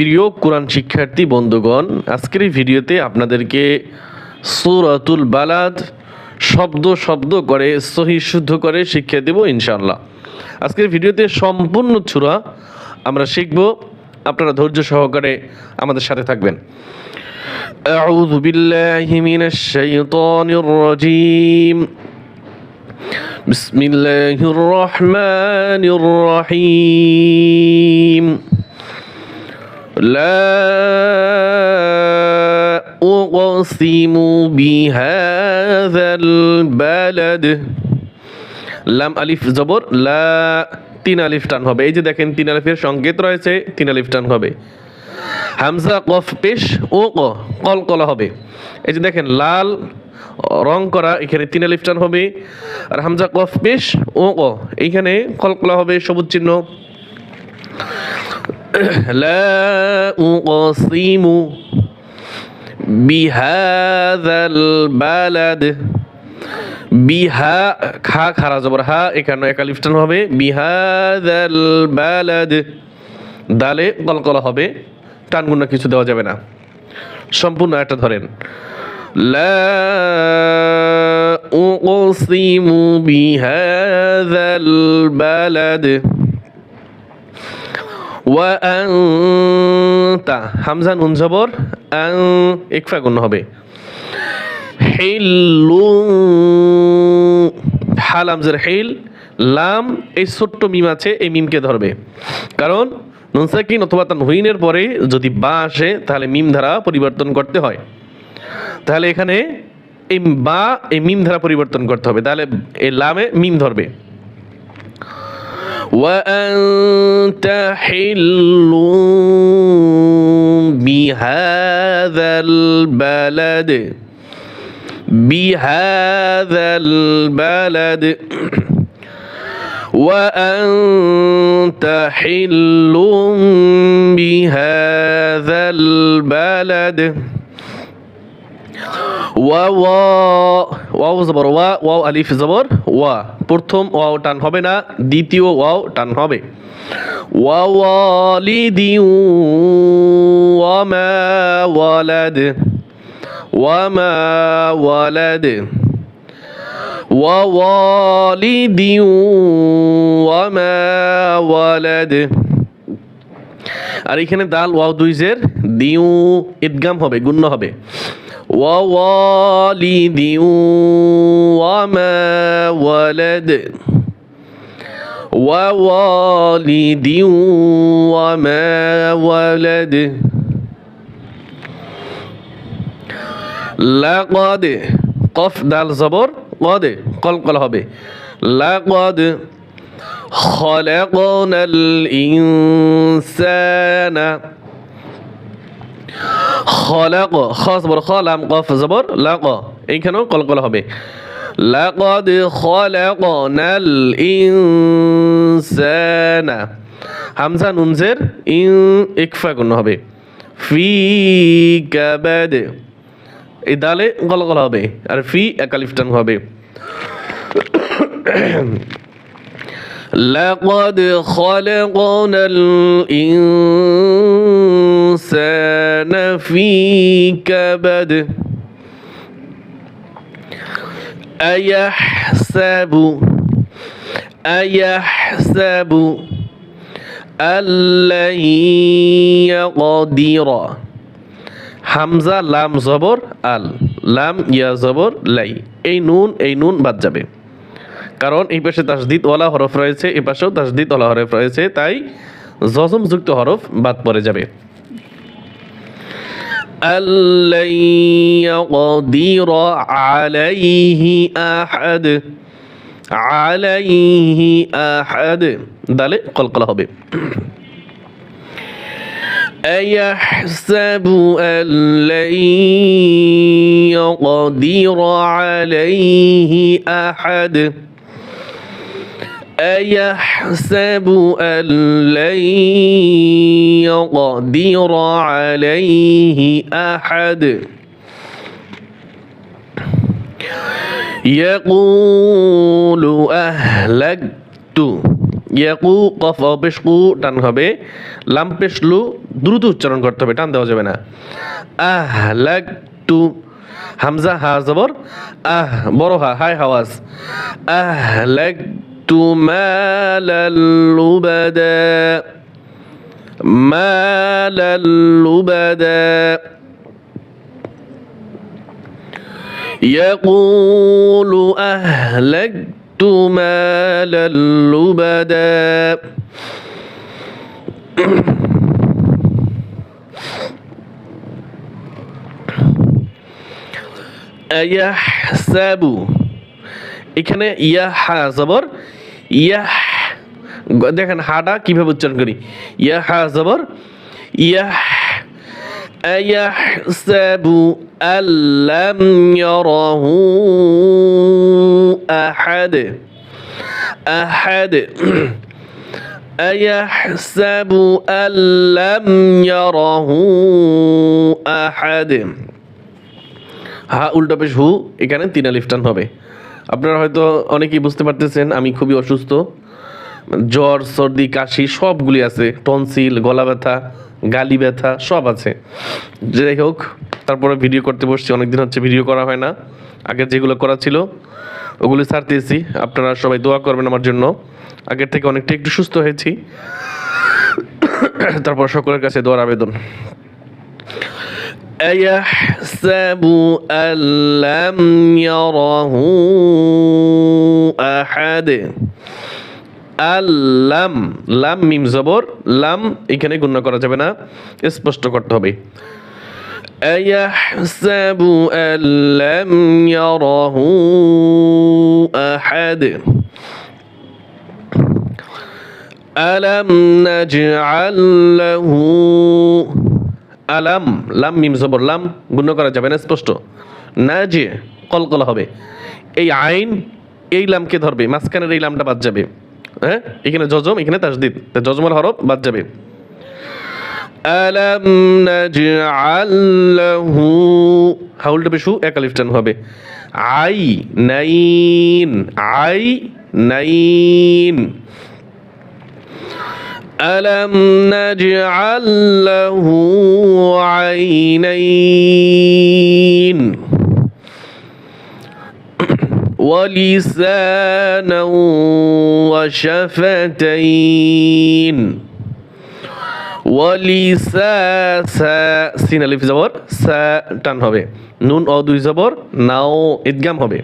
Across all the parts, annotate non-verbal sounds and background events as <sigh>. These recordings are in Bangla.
প্রিয় কোরআন শিক্ষার্থী বন্ধুগণ আজকের এই ভিডিওতে আপনাদেরকে সুরাতুল বালাদ শব্দ শব্দ করে সহি শুদ্ধ করে শিক্ষা দেব ইনশাআল্লাহ আজকের ভিডিওতে সম্পূর্ণ ছুরা আমরা শিখব আপনারা ধৈর্য সহকারে আমাদের সাথে থাকবেন أعوذ بالله من الشيطان الرجيم بسم الله الرحمن الرحيم لا أقسم بهذا البلد লাম আলিফ জবর লা তিন আলিফ টান হবে এই যে দেখেন তিন আলিফের সংকেত রয়েছে তিন আলিফ টান হবে হামজা কফ পেশ ও ক কল কলা হবে এই যে দেখেন লাল রং করা এখানে তিন আলিফ টান হবে আর হামজা কফ পেশ ও ক এইখানে কলকলা হবে সবুজ চিহ্ন <clears throat> لا أقسم بهذا البلد বিহা খা খারা জবর হা এখানে একালিফটান হবে বিহাদাল বালাদ দালে কলকলা হবে টানগুনা কিছু দেওয়া যাবে না সম্পূর্ণ একটা ধরেন لا أقسم بهذا ওয়া তা হামজা নুন জবর একফা গুণ হবে। হিল্লু হাল আমজার হেইল লাম, এই ছোট্ট মিম আছে, এই মিমকে ধরবে। কারণ নুনসাকিন অথবা তানহুইনের পরে যদি বা আসে, তাহলে মিম ধারা পরিবর্তন করতে হয়। তাহলে এখানে এই বা, এই মিম ধারা পরিবর্তন করতে হবে। তাহলে এই লামে মিম ধরবে। وأنت حل بهذا البلد بهذا البلد. وأنت حل بهذا البلد. ওয়া ওয়া, ওয়াও জবর, ওয়া, ওয়াও আলিফ জবর, ওয়া। প্রথম ওয়াও টান হবে না, দ্বিতীয় ওয়াও টান হবে। ওয়া ওয়ালিদি ওয়া মা ওয়ালাদ, ওয়া মা ওয়ালাদ। ওয়া ওয়ালিদি ওয়া মা ওয়ালাদ। আর এখানে দাল, ওয়াও দুইজের দিউ, ইদগাম হবে, গুণ্য হবে। ووالد وما ولد. ووالد وما ولد. لقد قف دال زبر قد قل قل হবে لقد خلقنا الإنسان খলাক খ জবর খ লাম কফ জবর লাক এইখানেও কলকল হবে লাকদ খলাকনাল ইনসানা হামজা নুনজের ইন ইকফা কোন হবে ফি কাবাদ এই দালে কলকল হবে আর ফি একালিফটান হবে لقد خلقنا الإنسان في كبد أيحسب أيحسب أن لن يقدر হামজা লাম জবর আল লাম ইয়া জবর লাই এই নুন এই নুন বাদ যাবে কারণ এই পাশে তাসদিদ ওয়ালা হরফ রয়েছে এই পাশেও তাসদিদ ওয়ালা হরফ রয়েছে তাই জজম যুক্ত হরফ বাদ পড়ে যাবে أن لن يقدر عليه أحد. عليه أحد. دليل؟ قلقلة هبي أيحسب أن لن يقدر عليه أحد؟ أيحسب أن لن يقدر عليه أحد يقول أهلكت ইয়াকু কফ অপেশ কু টান হবে লাম পেশ লু দ্রুত উচ্চারণ করতে হবে টান দেওয়া যাবে না আহ লাগ টু হামজা হা জবর আহ বড় হা হাই হাওয়াজ আহ লাগ টু মালাল লুবাদা মালাল লুবাদা يقول أهلكت مالا لبدا أيحسب এখানে ইয়া হা জবর ইয়া দেখেন হাটা কিভাবে উচ্চারণ করি ইয়া হা জবর ইয়া أيحسب أن لم يره أحد أحد أيحسب أن لم يره أحد হা উল্টা পেশ হু এখানে তিন আলিফ টান হবে আপনারা হয়তো অনেকেই বুঝতে পারতেছেন, আমি খুবই অসুস্থ। জ্বর, সর্দি, কাশি সবগুলি আছে। টনসিল, গলা ব্যথা, গালি ব্যথা সব আছে। যাই হোক, তারপরে ভিডিও করতে বসছি, অনেকদিন হচ্ছে ভিডিও করা হয় না। আগের যেগুলো করা ছিল, ওগুলি ছাড়তেছি আপনারা সবাই দোয়া করবেন আমার জন্য। আগের থেকে অনেকটা একটু সুস্থ হয়েছি। তারপর সকলের কাছে দোয়ার আবেদন। أيحسب أن لم يره أحد আল্লাম লাম মিম জবর লাম এখানে গুণ করা যাবে না স্পষ্ট করতে হবে أيحسب أن لم يره أحد ألم نجعل له আলাম, লাম, মিম, জবর, লাম, গুণ করা যাবে না, স্পষ্ট। না যে কলকল হবে। এই আইন এই লামকে ধরবে, মাঝখানের এই লামটা বাদ যাবে। হ্যাঁ? এখানে জজম এখানে তাসদিদ। জজমের হরফ বাদ যাবে। আলাম নাজআল লাহু হাউলটা বেশু এক আলিফ টান হবে। আই নাইন আই নাইন। ألم نجعل له عينين ولسانا <clears throat> وشفتين ওয়ালিসা সিন আলিফ জবর সা টান হবে নুন অ দুই জবর নাও ইদগাম হবে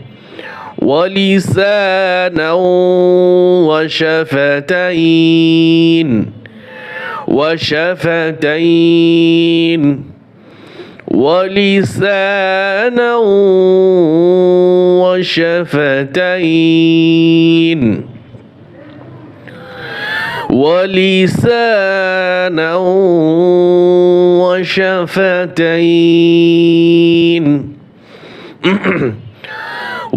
ولسانا وشفتين وشفتين ولسانا وشفتين ولسانا وشفتين. <clears throat>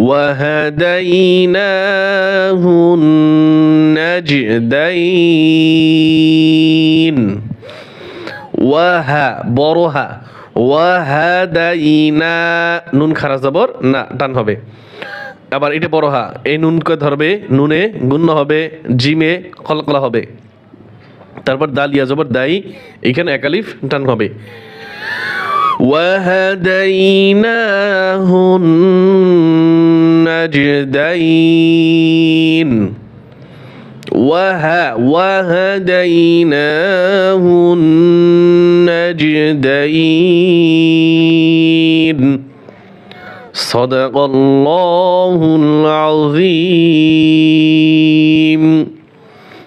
وهديناه النجدين ওয়াহা বড় হা ওয়াহাদাইনা নুন খারা জবর না টান হবে আবার এটা বড় হা এই নুনকে ধরবে নুনে গুণ্য হবে জিমে কলকলা হবে তারপর দাল ইয়া জবর দাই এখানে একালিফ টান হবে وهديناه النجدين. وها وهديناه النجدين. صدق الله العظيم.